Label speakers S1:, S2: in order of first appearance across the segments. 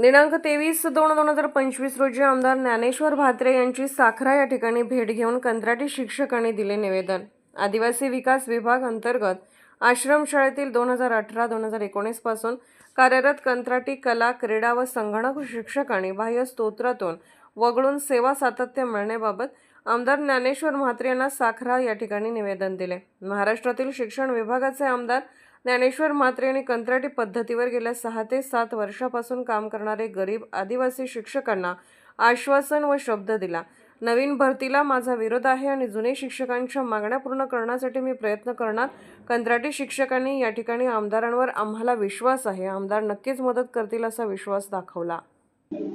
S1: दिनांक तेवीस दोन दोन हजार पंचवीस रोजी आमदार ज्ञानेश्वर भात्रे यांची साखरा या ठिकाणी भेट घेऊन कंत्राटी शिक्षकांनी दिले निवेदन. आदिवासी विकास विभाग अंतर्गत आश्रमशाळेतील दोन हजार अठरा दोन हजार एकोणीसपासून कार्यरत कंत्राटी कला क्रीडा व संगणक शिक्षकांनी बाह्य स्तोत्रातून वगळून सेवा सातत्य मिळण्याबाबत आमदार ज्ञानेश्वर म्हात्रे यांना साखरा या ठिकाणी निवेदन दिले. महाराष्ट्रातील शिक्षण विभागाचे आमदार ज्ञानेश्वर म्हात्रे यांनी कंत्राटी पद्धतीवर गेल्या सहा ते सात वर्षापासून काम करणारे गरीब आदिवासी शिक्षकांना आश्वासन व शब्द दिला. नवीन भरतीला माझा विरोध आहे आणि जुने शिक्षकांच्या मागण्या पूर्ण करण्यासाठी मी प्रयत्न करणार. कंत्राटी शिक्षकांनी या ठिकाणी आमदारांवर आम्हाला विश्वास आहे. आमदार नक्कीच मदत करतील असा विश्वास दाखवला.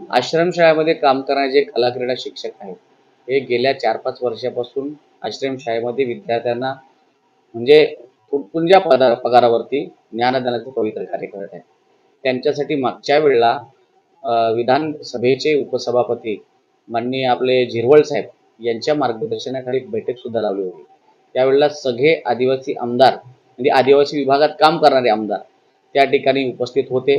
S2: आश्रमशाळेमध्ये काम करणारे जे कला क्रीडा शिक्षक आहेत हे गेल्या चार पाच वर्षापासून आश्रमशाळेमध्ये विद्यार्थ्यांना म्हणजे तुटपुंज्या पदा पगारावरती ज्ञानदानाचे पवित्र कार्य करत आहेत. त्यांच्यासाठी मागच्या वेळेला विधानसभेचे उपसभापती माननीय आपले झिरवळ साहेब यांच्या मार्गदर्शनाखाली बैठक सुद्धा लावली होती. त्यावेळेला सगळे आदिवासी आमदार म्हणजे आदिवासी विभागात काम करणारे आमदार त्या ठिकाणी उपस्थित होते.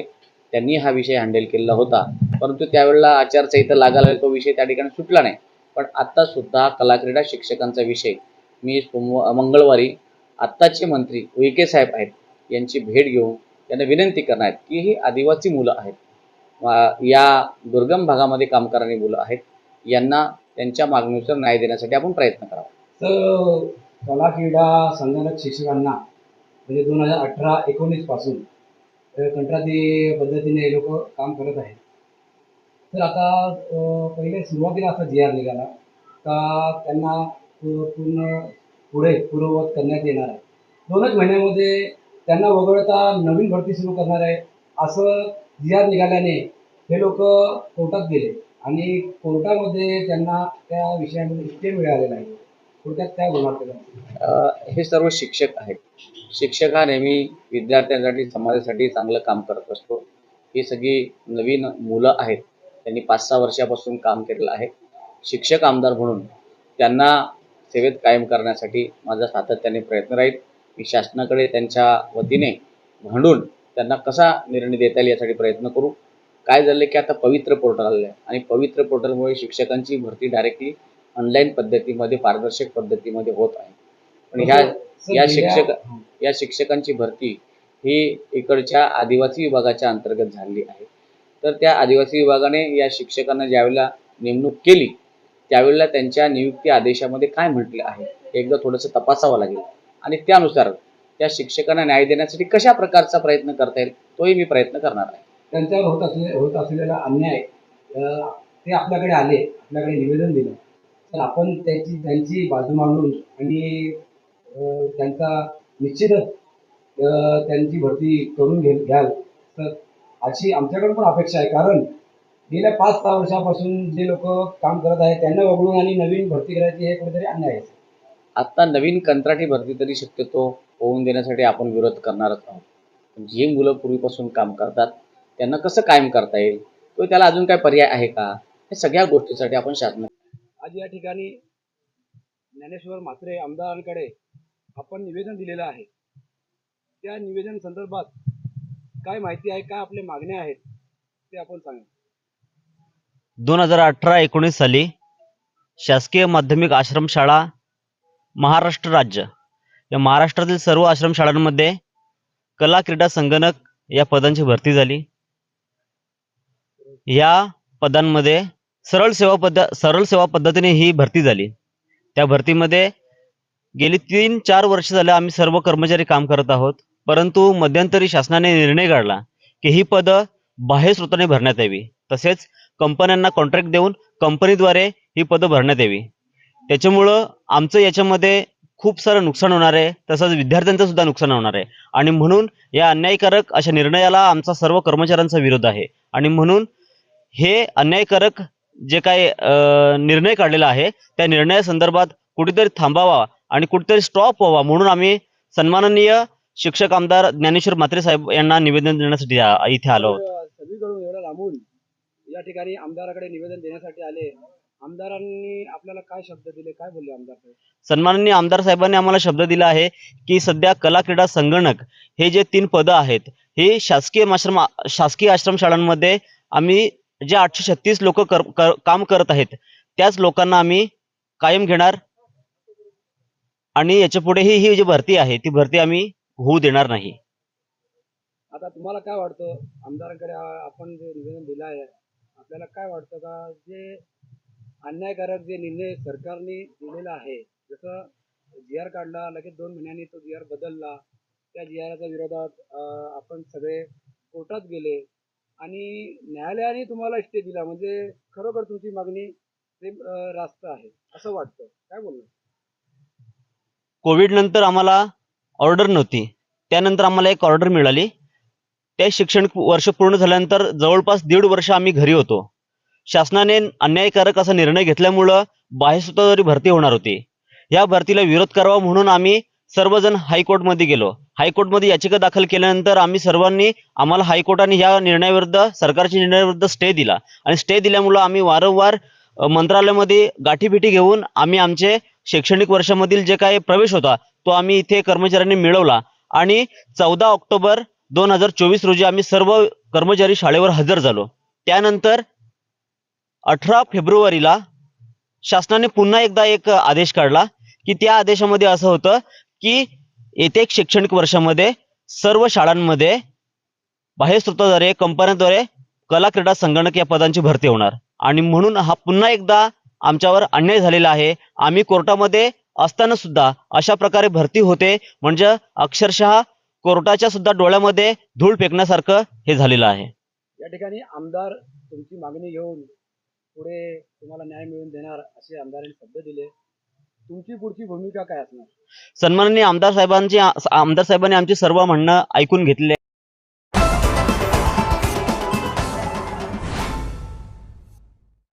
S2: त्यांनी हा विषय हँडल केलेला होता. परंतु त्यावेळेला आचारसंहिता लागायला तो विषय त्या ठिकाणी सुटला नाही. पण आत्तासुद्धा कलाक्रीडा शिक्षकांचा विषय मी सोमवार मंगळवारी आत्ताचे मंत्री उईके साहेब आहेत यांची भेट घेऊन त्यांना विनंती करणार आहेत की ही आदिवासी मुलं आहेत. या दुर्गम भागामध्ये काम करणारी मुलं आहेत यांना त्यांच्या मागणीनुसार न्याय देण्यासाठी आपण प्रयत्न करावा.
S3: तर कला क्रीडा संगणक शिक्षकांना म्हणजे दोन हजार अठरा एकोणीसपासून कंत्राटी पद्धतीने हे लोक काम करत आहेत. तर आता पहिले सुरुवातीला असा जी आर निघाला का त्यांना पूर्ण पुढे पूर्ववत करण्यात येणार आहे. दोनच महिन्यामध्ये त्यांना वगळता नवीन भरती सुरू करणार आहे. असं जी आर निघाल्याने हे लोक कोर्टात गेले आणि कोर्टामध्ये त्यांना त्या विषयामध्ये स्टे मिळाले नाही. कोर्टात काय बोलणार
S2: हे सर्व शिक्षक आहेत. शिक्षक हा नेहमी विद्यार्थ्यांसाठी समाजासाठी चांगलं काम करत असतो. ही सगळी नवीन मुलं आहेत. त्यांनी पाच सहा वर्षापासून काम केलेलं आहे. शिक्षक आमदार म्हणून त्यांना सेवेत कायम करण्यासाठी माझा सातत्याने प्रयत्न राहील. मी शासनाकडे त्यांच्या वतीने भांडून त्यांना कसा निर्णय देता येईल यासाठी प्रयत्न करू. काय झालं की आता पवित्र पोर्टल आलेलं आहे आणि पवित्र पोर्टलमुळे शिक्षकांची भरती डायरेक्टली ऑनलाईन पद्धतीमध्ये पारदर्शक पद्धतीमध्ये होत आहे. पण ह्या या शिक्षक या शिक्षकांची भरती ही इकडच्या आदिवासी विभागाच्या अंतर्गत झालेली आहे. तर त्या आदिवासी विभागाने या शिक्षकांना ज्यावेळेला नेमणूक केली त्यावेळेला त्यांच्या नियुक्ती आदेशामध्ये काय म्हटले आहे? हे एकदा थोडंसं तपासावं लागेल. आणि त्यानुसार त्या शिक्षकांना न्याय देण्यासाठी कशा प्रकारचा प्रयत्न करता येईल तोही मी प्रयत्न करणार आहे.
S3: त्यांच्यावर होत असले होत असलेला अन्याय ते आपल्याकडे आले आपल्याकडे निवेदन दिलं. तर आपण त्याची त्यांची बाजू मांडून आणि त्यांचा निश्चितच त्यांची भरती करून घे घ्याल. तर अशी आमच्याकडे पण अपेक्षा आहे. कारण गेल्या पाच सहा वर्षापासून जे लोक काम करत आहेत त्यांना वगळून आणि नवीन भरती करायची हे कुठेतरी अन्याय आहे.
S2: आत्ता नवीन कंत्राटी भरती तरी शक्यतो होऊन देण्यासाठी आपण विरोध करणारच आहोत. जी मुलं पूर्वीपासून काम करतात त्यांना कसं कायम करता येईल? किंवा त्याला अजून काय पर्याय आहे का? हे सगळ्या गोष्टीसाठी आपण शासन
S3: आज या ठिकाणी ज्ञानेश्वर म्हात्रे आमदारांकडे आपण निवेदन दिलेलं आहे. त्या निवेदन संदर्भात काय माहिती आहे काय आपल्या मागण्या आहेत ते आपण सांगा.
S4: दोन हजार अठरा एकोणीस साली शासकीय माध्यमिक आश्रमशाळा महाराष्ट्र राज्य. या महाराष्ट्रातील सर्व आश्रमशाळांमध्ये कला क्रीडा संगणक या पदांची भरती झाली. या पदांमध्ये सरळ सेवा पद्ध सरळ सेवा पद्धतीने ही भरती झाली. त्या भरतीमध्ये गेली तीन चार वर्ष झाले आम्ही सर्व कर्मचारी काम करत आहोत. परंतु मध्यंतरी शासनाने निर्णय काढला की ही पदं बाह्य स्रोताने भरण्यात यावी. तसेच कंपन्यांना कॉन्ट्रॅक्ट देऊन कंपनीद्वारे ही पदं भरण्यात यावी. त्याच्यामुळं आमचं याच्यामध्ये खूप सारं नुकसान होणार आहे तसंच विद्यार्थ्यांचं सुद्धा नुकसान होणार आहे. आणि म्हणून या अन्यायकारक अशा निर्णयाला आमचा सर्व कर्मचाऱ्यांचा विरोध आहे. आणि म्हणून हे अन्यायकारक जे काही निर्णय काढलेला आहे त्या निर्णयासंदर्भात कुठेतरी थांबावा आणि कुठेतरी स्टॉप व्हावा म्हणून आम्ही सन्माननीय शिक्षक आमदार ज्ञानेश्वर म्हात्रे साहेब यांना निवेदन देण्यासाठी इथे आलो
S3: या ठिकाणी आमदाराकडे निवेदन देण्यासाठी आले. आमदारांनी आपल्याला काय शब्द दिले? काय बोलले आमदार साहेब?
S4: सन्माननीय आमदार साहेबांनी आम्हाला शब्द दिला आहे की सध्या कला क्रीडा संगणक हे जे तीन पदं आहेत हे शासकीय आश्रम शासकीय आश्रमशाळांमध्ये आम्ही जे आठशे छत्तीस लोक कर, कर, काम करत आहेत त्याच लोकांना आम्ही कायम घेणार आणि याच्या पुढेही ही जी भरती आहे ती भरती आम्ही होऊ देणार नाही.
S3: आता तुम्हाला काय वाटतं? आमदारांकडे आपण जे निवेदन दिलं आहे आपल्याला काय वाटतं का? जे अन्यायकारक जे निर्णय सरकारने दिलेला आहे जसं जी आर काढला लगेच दोन महिन्यांनी तो जी आर बदलला त्या जी आरच्या विरोधात आपण सगळे कोर्टात गेले आणि न्यायालयाने तुम्हाला स्टे दिला म्हणजे खरोखर तुमची मागणी प्रेम रास्त आहे असं वाटतं. काय बोलणार?
S4: कोविड नंतर आम्हाला ऑर्डर नव्हती. त्यानंतर आम्हाला एक ऑर्डर मिळाली. ते शैक्षणिक वर्ष पूर्ण झाल्यानंतर जवळपास दीड वर्ष आम्ही घरी होतो. शासनाने अन्यायकारक असा निर्णय घेतल्यामुळं बाह्यसुताधारी भरती होणार होती. या भरतीला विरोध करावा म्हणून आम्ही सर्वजण हायकोर्टमध्ये गेलो. हायकोर्टमध्ये याचिका दाखल केल्यानंतर आम्ही सर्वांनी आम्हाला हायकोर्टाने या निर्णयाविरुद्ध सरकारच्या निर्णयाविरुद्ध स्टे दिला. आणि स्टे दिल्यामुळं आम्ही वारंवार मंत्रालयामध्ये गाठीभेटी घेऊन आम्ही आमचे शैक्षणिक वर्षामधील जे काही प्रवेश होता तो आम्ही इथे कर्मचाऱ्यांनी मिळवला. आणि चौदा ऑक्टोबर दोन हजार चोवीस रोजी आम्ही सर्व कर्मचारी शाळेवर हजर झालो. त्यानंतर अठरा फेब्रुवारीला शासनाने पुन्हा एकदा एक आदेश काढला की त्या आदेशामध्ये असं होतं की येत्या एक शैक्षणिक वर्षामध्ये सर्व शाळांमध्ये बाह्य स्रोताद्वारे कंपन्यांद्वारे कला क्रीडा संगणक या पदांची भरती होणार. आणि म्हणून हा पुन्हा एकदा आमच्यावर अन्याय झालेला आहे. आम्ही कोर्टामध्ये असताना सुद्धा अशा प्रकारे भरती होते. म्हणजे अक्षरशः कोर्टाच्या सुद्धा डोळ्यामध्ये धूळ फेकण्यासारखं हे झालेलं आहे.
S3: या ठिकाणी आमदार तुमची मागणी घेऊन पुढे तुम्हाला न्याय मिळवून देणार असे आमदारांनी शब्द दिले. तुमची पुढची भूमिका काय असणार?
S4: सन्माननीय आमदार साहेबांची आमदार साहेबांनी आमची सर्व म्हणणं ऐकून घेतले.